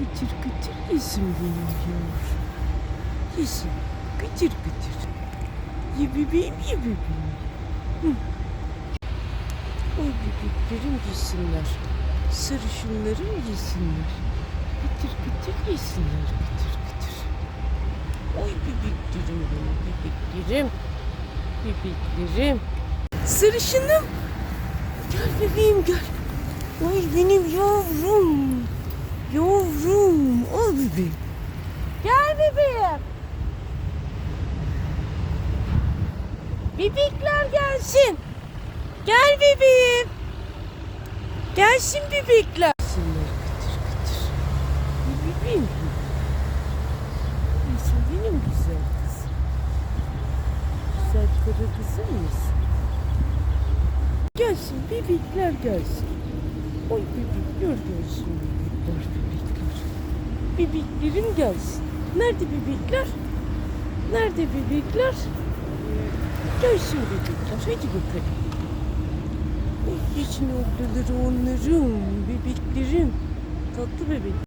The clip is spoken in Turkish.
Kıtır yesin benim yavrum. Yesin. Kıtır kıtır. Ye bebeğim ye bebeğim. Hı. Oy bebeklerim yesinler. Sarışınlarım yesinler. Kıtır kıtır yesinler. Kıtır kıtır. Oy bebeklerim benim bebeklerim. Bebeklerim. Sarışınım. Gel bebeğim gel. Oy benim yavrum. Bebeğim. Gel bebeğim. Bebekler gelsin. Gel bebeğim. Gelsin bebekler. Gelsinler kıtır kıtır. Bebeğim. Gelsin benim güzel kızım. Güzel kara kızım mısın? Gelsin bebekler gelsin. Oy gelsin bebekler bebekler. Bebeklerim gelsin. Nerede bebekler? Nerede bebekler? Gelsin bebekler. Hadi bakalım. Oy geçin ablaları onların. Bebeklerim. Tatlı bebek.